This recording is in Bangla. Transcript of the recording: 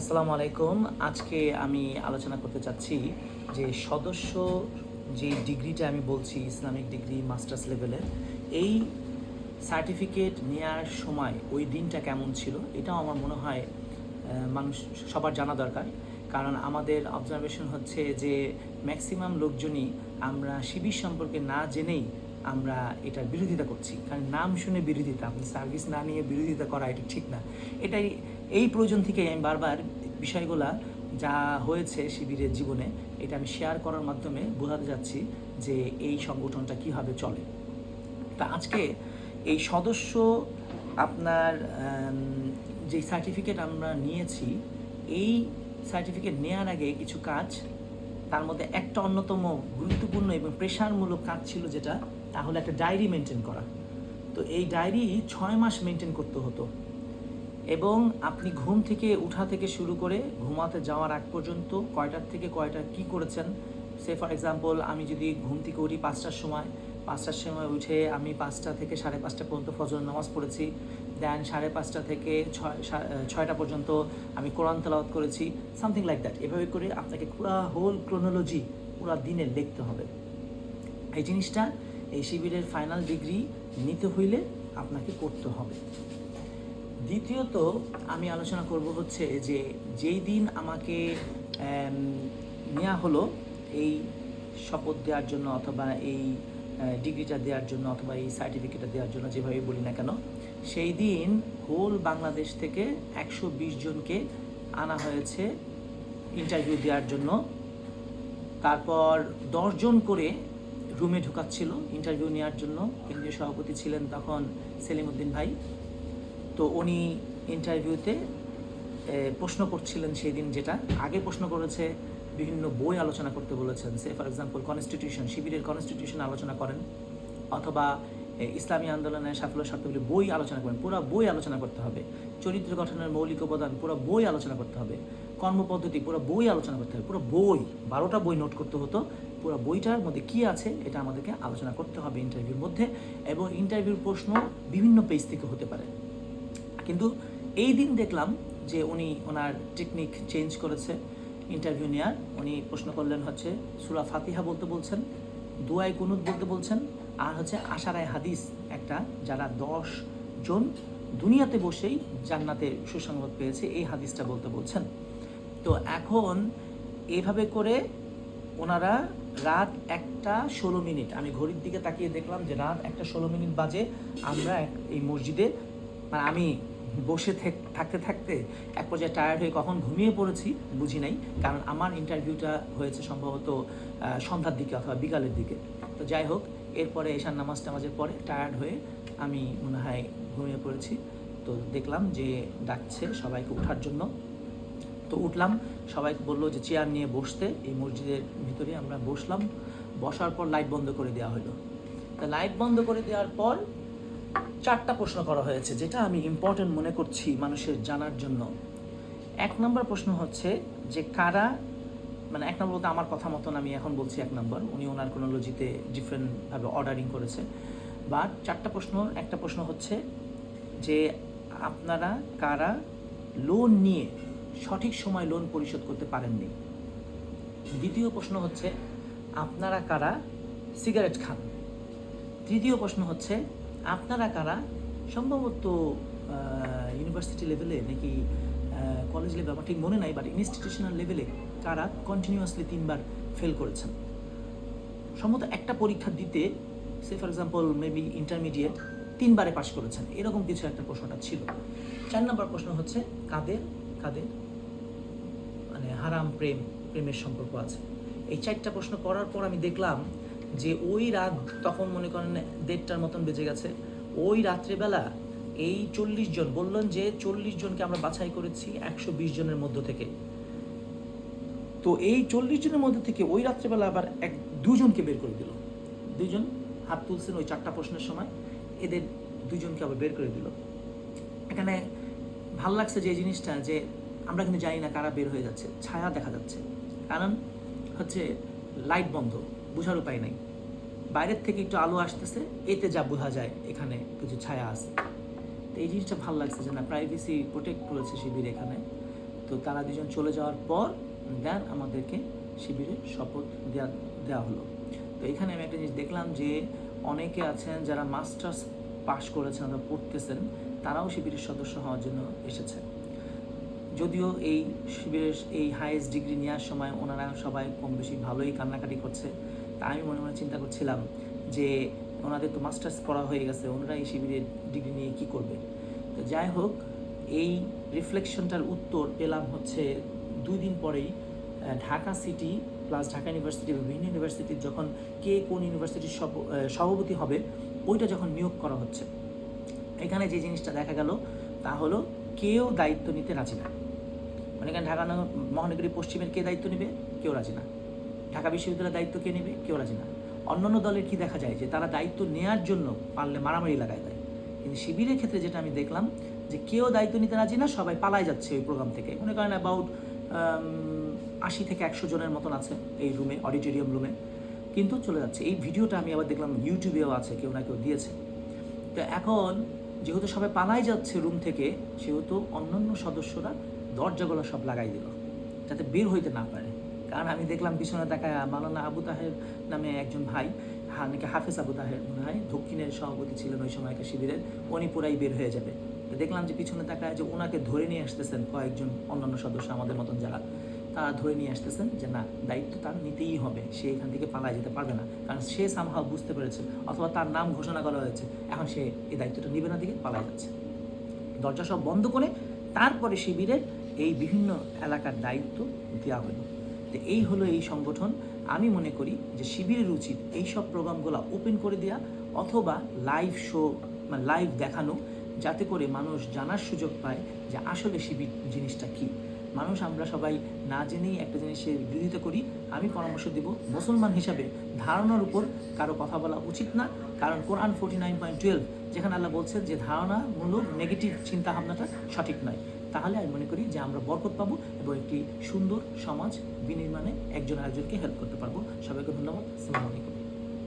আসসালামু আলাইকুম। আজকে আমি আলোচনা করতে চাচ্ছি যে সদস্য যে ডিগ্রিটা আমি বলছি, ইসলামিক ডিগ্রি, মাস্টার্স লেভেলের, এই সার্টিফিকেট নেওয়ার সময় ওই দিনটা কেমন ছিল? এটাও আমার মনে হয় মানুষ, সবার জানা দরকার। কারণ আমাদের অবজারভেশন হচ্ছে যে ম্যাক্সিমাম লোকজনই আমরা শিবির সম্পর্কে না জেনেই আমরা এটার বিরোধিতা করছি। কারণ নাম শুনে বিরোধিতা, আপনি সার্ভিস না নিয়ে বিরোধিতা করা এটা ঠিক না। এটাই, এই প্রয়োজন থেকে আমি বারবার বিষয়গুলা যা হয়েছে শিবিরের জীবনে, এটা আমি শেয়ার করার মাধ্যমে বোঝাতে যাচ্ছি যে এই সংগঠনটা কীভাবে চলে। তা আজকে এই সদস্য আপনার যে সার্টিফিকেট আমরা নিয়েছি, এই সার্টিফিকেট নেওয়ার আগে কিছু কাজ, তার মধ্যে একটা অন্যতম গুরুত্বপূর্ণ এবং প্রেশারমূলক কাজ ছিল যেটা তাহলে একটা ডায়েরি মেনটেন করা। তো এই ডায়েরি ছয় মাস মেনটেন করতে হতো। এবং আপনি ঘুম থেকে উঠা থেকে শুরু করে ঘুমাতে যাওয়ার আগ পর্যন্ত কয়টার থেকে কয়টা কি করেছেন? সে ফর এক্সাম্পল আমি যদি ঘুম থেকে উঠি পাঁচটার সময় পাঁচটার সময় উঠে আমি পাঁচটা থেকে সাড়ে পাঁচটা পর্যন্ত ফজর নামাজ পড়েছি। দেন সাড়ে পাঁচটা থেকে ছয় ছয়টা পর্যন্ত আমি কোরআন তেলাওয়াত করেছি। সামথিং লাইক দ্যাট এভাবে করে আপনাকে পুরো হোল ক্রোনোলজি পুরো দিনে লিখতে হবে। এই জিনিসটা এই শিবিরের ফাইনাল ডিগ্রি নিতে হইলে আপনাকে করতে হবে। দ্বিতীয়ত আমি আলোচনা করব হচ্ছে যে যেই দিন আমাকে আম, নেওয়া হলো এই শপথ দেওয়ার জন্য অথবা এই ডিগ্রিটা দেওয়ার জন্য অথবা এই সার্টিফিকেটটা দেওয়ার জন্য যেভাবে বলি না কেন সেই দিন হোল বাংলাদেশ থেকে একশো বিশ জনকে আনা হয়েছে ইন্টারভিউ দেওয়ার জন্য। তারপর দশজন করে রুমে ঢুকাচ্ছিল। ইন্টারভিউ নেওয়ার জন্য কেন্দ্রীয় সভাপতি ছিলেন তখন সেলিমউদ্দিন ভাই। তো উনি ইন্টারভিউতে প্রশ্ন করছিলেন সেই দিন যেটা। আগে প্রশ্ন করেছে, বিভিন্ন বই আলোচনা করতে বলেছেন। সে ফর এক্সাম্পল কনস্টিটিউশন শিবিরের কনস্টিটিউশন আলোচনা করেন। অথবা ইসলামী আন্দোলনের সাফল্য শর্তগুলি বই আলোচনা করেন। পুরো বই আলোচনা করতে হবে। চরিত্র গঠনের মৌলিক উপাদান পুরো বই আলোচনা করতে হবে। কর্মপদ্ধতি, পুরো বই আলোচনা করতে হবে, পুরো বই, বারোটা বই নোট করতে হতো, পুরো বইটার মধ্যে কি আছে এটা আমাদেরকে আলোচনা করতে হবে ইন্টারভিউর মধ্যে এবং ইন্টারভিউর প্রশ্ন বিভিন্ন পেজ থেকে হতে পারে। কিন্তু এই দিন দেখলাম যে উনি ওনার টেকনিক চেঞ্জ করেছে ইন্টারভিউ নেওয়ার উনি প্রশ্ন করলেন হচ্ছে, সুরা ফাতিহা বলতে বলছেন দুয়াই কুনুত বলতে বলছেন, আর হচ্ছে আশারায় হাদিস একটা যারা দশ জন দুনিয়াতে বসেই জান্নাতে সুসংবাদ পেয়েছে, এই হাদিসটা বলতে বলছেন। তো এখন এইভাবে করে ওনারা রাত একটা ষোলো মিনিট, আমি ঘড়ির দিকে তাকিয়ে দেখলাম যে রাত একটা ষোলো মিনিট বাজে, আমরা এই মসজিদে মানে আমি বসে থেক- থাকতে থাকতে এক পর্যায়ে টায়ার্ড হয়ে কখন ঘুমিয়ে পড়েছি বুঝি নাই, কারণ আমার ইন্টারভিউটা হয়েছে সম্ভবত সন্ধ্যার দিকে অথবা বিকালের দিকে। তো যাই হোক, এরপরে এশার নামাজ টামাজের পরে টায়ার্ড হয়ে আমি মনে হয় ঘুমিয়ে পড়েছি। তো দেখলাম যে ডাকছে সবাইকে ওঠার জন্য। তো উঠলাম সবাইকে বলল যে চেয়ার নিয়ে বসতে, এই মসজিদের ভিতরে আমরা বসলাম। বসার পর লাইট বন্ধ করে দেওয়া হলো তা লাইট বন্ধ করে দেওয়ার পর চারটা প্রশ্ন করা হয়েছে, যেটা আমি ইম্পর্টেন্ট মনে করছি মানুষের জানার জন্য। এক নম্বর প্রশ্ন হচ্ছে যে কারা মানে এক নম্বর বলতে আমার কথা মতন আমি এখন বলছি এক নম্বর, উনি ওনার কোনোলজিতে ডিফারেন্টভাবে অর্ডারিং করেছে। বাট চারটা প্রশ্ন, একটা প্রশ্ন হচ্ছে যে আপনারা কারা লোন নিয়ে সঠিক সময় লোন পরিশোধ করতে পারেননি। দ্বিতীয় প্রশ্ন হচ্ছে, আপনারা কারা সিগারেট খান? তৃতীয় প্রশ্ন হচ্ছে, আপনারা কারা সম্ভবত ইউনিভার্সিটি লেভেলে নাকি কলেজ লেভেল আমার ঠিক মনে নাই বাট ইনস্টিটিউশনাল লেভেলে কারা কন্টিনিউয়াসলি তিনবার ফেল করেছেন? সম্ভবত একটা পরীক্ষা দিতে সে ফর এক্সাম্পল মেবি ইন্টারমিডিয়েট তিনবারে পাশ করেছেন। এরকম কিছু একটা প্রশ্নটা ছিল। চার নম্বর প্রশ্ন হচ্ছে, কাদের কাদের হারাম প্রেম, প্রেমের সম্পর্ক আছে। এই চারটা প্রশ্ন করার পর আমি দেখলাম যে ওই রাত তখন মনে করেন দেড়টার মতন বেজে গেছে। ওই রাত্রেবেলা এই চল্লিশ জন বললেন যে চল্লিশ জনকে আমরা বাছাই করেছি একশো বিশ জনের মধ্য থেকে। তো এই চল্লিশ জনের মধ্যে থেকে ওই রাত্রেবেলা আবার এক দুজনকে বের করে দিল। দুজন হাত তুলছেন ওই চারটা প্রশ্নের সময়, এদের দুজনকে আবার বের করে দিল। এখানে ভালো লাগছে যে জিনিসটা যে আমরা কিন্তু জানি না কারা বের হয়ে যাচ্ছে, ছায়া দেখা যাচ্ছে। কারণ হচ্ছে লাইট বন্ধ, বোঝার উপায় নাই। বাইরের থেকে একটু আলো আসতেছে, এতে যা বোঝা যায় এখানে কিছু ছায়া আছে। তো এই জিনিসটা ভালো লাগছে যে না প্রাইভেসি প্রোটেক্ট করেছে শিবির এখানে। তো তারা দুজন চলে যাওয়ার পর দেন আমাদেরকে শিবিরের শপথ দেওয়া দেওয়া হলো। তো এখানে আমি একটা জিনিস দেখলাম যে অনেকে আছেন যারা মাস্টার্স পাশ করেছেন অথবা পড়তেছেন, তারাও শিবিরের সদস্য হওয়ার জন্য এসেছে। যদিও এই শিবিরের এই হাইয়েস্ট ডিগ্রি নেওয়ার সময় ওনারা সবাই কম বেশি ভালোই কান্নাকাটি করছে, তা আমি মনে মনে চিন্তা করছিলাম যে ওনাদের তো মাস্টার্স পড়া হয়ে গেছে, ওনারা এই শিবিরের ডিগ্রি নিয়ে কী করবে? তো যাই হোক, এই রিফ্লেকশনটার উত্তর পেলাম হচ্ছে দুই দিন পরেই Dhaka city plus Dhaka university বিভিন্ন ইউনিভার্সিটির যখন কে কোন ইউনিভার্সিটির সভ- সভাপতি হবে, ওইটা যখন নিয়োগ করা হচ্ছে। এখানে যে জিনিসটা দেখা গেল তা হলো কেউ দায়িত্ব নিতে রাজি না। মানে এখানে ঢাকা মহানগরী পশ্চিমের কে দায়িত্ব নেবে? কেউ রাজি না। ঢাকা বিশ্ববিদ্যালয়ের দায়িত্ব কে নেবে? কেউ রাজি না। অন্যান্য দলের কি দেখা যায়? যে তারা দায়িত্ব নেওয়ার জন্য পারলে মারামারি লাগায় দেয়। কিন্তু শিবিরের ক্ষেত্রে যেটা আমি দেখলাম, যে কেউ দায়িত্ব নিতে রাজি না, সবাই পালায় যাচ্ছে ওই প্রোগ্রাম থেকে। মনে করেন অ্যাবাউট আশি থেকে একশো জনের মতন আছে এই রুমে অডিটোরিয়াম রুমে কিন্তু চলে যাচ্ছে। এই ভিডিওটা আমি আবার দেখলাম ইউটিউবেও আছে, কেউ না কেউ দিয়েছে। তো এখন যেহেতু সবাই পালাই যাচ্ছে রুম থেকে, সেহেতু অন্যান্য সদস্যরা দরজাগুলো সব লাগাই দিল, যাতে বের হইতে না পারে। কারণ আমি দেখলাম পিছনে দেখা মালানা আবু তাহের নামে একজন ভাই নাকি হাফেজ আবু তাহের মনে হয়, দক্ষিণের সভাপতি ছিলেন ওই সময়কার শিবিরের, উনি পুরাই বের হয়ে যাবে। দেখলাম যে পিছনে তাকায় যে ওনাকে ধরে নিয়ে আসতেছেন কয়েকজন অন্যান্য সদস্য আমাদের মতন যারা। তারা ধরে নিয়ে আসতেছেন যে না, দায়িত্ব তার নিতেই হবে, সে এখান থেকে পালায় যেতে পারবে না। কারণ সে সামহাও বুঝতে পেরেছে, অথবা তার নাম ঘোষণা করা হয়েছে, এখন সে এই দায়িত্বটা নিবে না দিকে পালায় যাচ্ছে। দরজা সব বন্ধ করে তারপরে শিবিরের এই বিভিন্ন এলাকার দায়িত্ব দেওয়া হলো। তো এই হলো এই সংগঠন। আমি মনে করি যে শিবিরের উচিত এইসব প্রোগ্রামগুলো ওপেন করে দেওয়া অথবা লাইভ শো মানে লাইভ দেখানো, যাতে করে মানুষ জানার সুযোগ পায় যে আসলে শিবির জিনিসটা কী। মানুষ আমরা সবাই না জেনেই একটা জিনিসের বিরোধিতা করি, আমি পরামর্শ দিব মুসলমান হিসাবে ধারণার উপর কারও কথা বলা উচিত না। কারণ কোরআন ফোর্টি নাইন পয়েন্ট টুয়েলভ যেখানে আল্লাহ বলছেন যে ধারণামূলক নেগেটিভ চিন্তা ভাবনাটা সঠিক নয়। তাহলে আমি মনে করি যে আমরা বরকত পাবো এবং একটি সুন্দর সমাজ বিনির্মাণে একজন আরেকজনকে হেল্প করতে পারব। সবাইকে ধন্যবাদ। আসসালামু আলাইকুম।